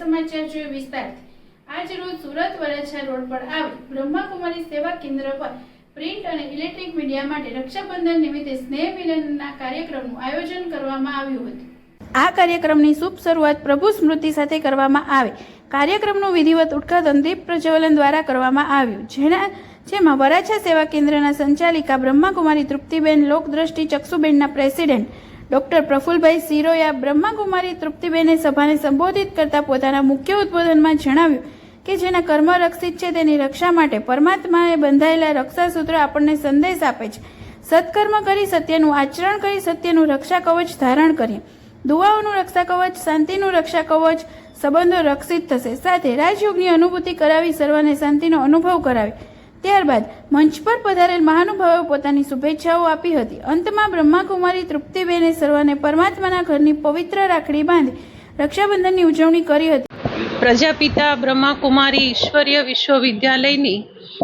સમાચાર જોઈએ વિસ્તારથી. આજ રોજ સુરત વરાછા રોડ પર આવેલ બ્રહ્માકુમારી સેવા કેન્દ્ર પર પ્રિન્ટ અને ઇલેક્ટ્રિક મીડિયા માટે રક્ષાબંધન નિમિત્તે સ્નેહ મિલનના કાર્યક્રમનું આયોજન કરવામાં આવ્યું હતું. આ કાર્યક્રમની શુભ શરૂઆત પ્રભુ સ્મૃતિ સાથે કરવામાં આવે. કાર્યક્રમનું વિધિવત ઉદઘાટન દીપ પ્રજ્વલન દ્વારા કરવામાં આવ્યું. જેના, જેમાં વરાછા સેવા કેન્દ્રના સંચાલિકા બ્રહ્માકુમારી તૃપ્તિબેન લોકદ્રષ્ટિ ચક્ષુબેનના પ્રેસિડેન્ટ ડોક્ટર પ્રફુલભાઈ સિરોયા બ્રહ્માકુમારી તૃપ્તિબેને સભાને સંબોધિત કરતા પોતાના મુખ્ય ઉદ્બોધનમાં જણાવ્યું કે જેના કર્મ રક્ષિત છે, તેની રક્ષા માટે પરમાત્માએ બંધાયેલા રક્ષાસૂત્ર આપણને સંદેશ આપે છે. સત્કર્મ કરી સત્યનું આચરણ કરી સત્યનું રક્ષા કવચ ધારણ કરીએ. દુવાઓનું રક્ષા કવચ, શાંતિનું રક્ષા કવચ, સંબંધો રક્ષિત થશે. સાથે રાજયોગની અનુભૂતિ કરાવી, સર્વને શાંતિનો અનુભવ કરાવી. ત્યારબાદ મંચ પર પધારેલ મહાનુભાવે પોતાની શુભેચ્છાઓ આપી હતી. અંતમાં બ્રહ્માકુમારી તૃપ્તિબેને સર્વને પરમાત્માના ઘરની પવિત્ર રાખડી બાંધી રક્ષાબંધનની ઉજવણી કરી હતી. પ્રજાપિતા બ્રહ્માકુમારી ઈશ્વરીય વિશ્વવિદ્યાલયની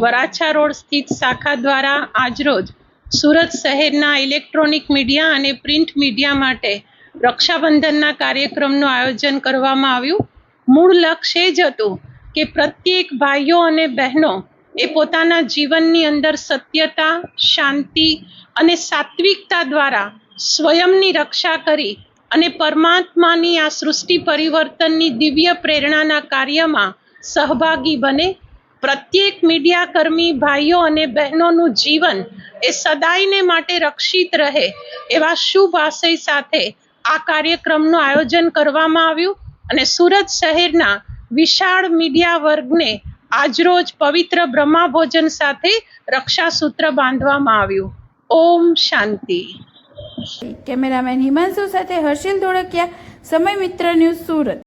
વરાછા રોડ સ્થિત શાખા દ્વારા આજરોજ સુરત શહેરના ઇલેક્ટ્રોનિક મીડિયા અને પ્રિન્ટ મીડિયા માટે રક્ષાબંધનના કાર્યક્રમનું આયોજન કરવામાં આવ્યું. મૂળ લક્ષ્ય એ જ હતું કે પ્રત્યેક ભાઈઓ અને બહેનો એ પોતાના જીવનની અંદર સત્યતા, શાંતિ અને સાત્વિકતા દ્વારા સ્વયંની રક્ષા કરી અને પરમાત્માની આ સૃષ્ટિ પરિવર્તનની દિવ્ય પ્રેરણાના કાર્યમાં સહભાગી બને. પ્રત્યેક મીડિયા કર્મી ભાઈઓ અને બહેનોનું જીવન એ સદાયને માટે રક્ષિત રહે એવા શુભ આશય સાથે આ કાર્યક્રમનું આયોજન કરવામાં આવ્યું અને સુરત શહેરના વિશાળ મીડિયા વર્ગને આજરોજ પવિત્ર બ્રહ્માભોજન સાથે રક્ષાસૂત્ર બાંધવામાં આવ્યું. ઓમ શાંતિ. કેમેરામેન હિમાંશુ સાથે હર્ષિલ ધોળકિયા, સમય મિત્ર ન્યૂઝ સુરત.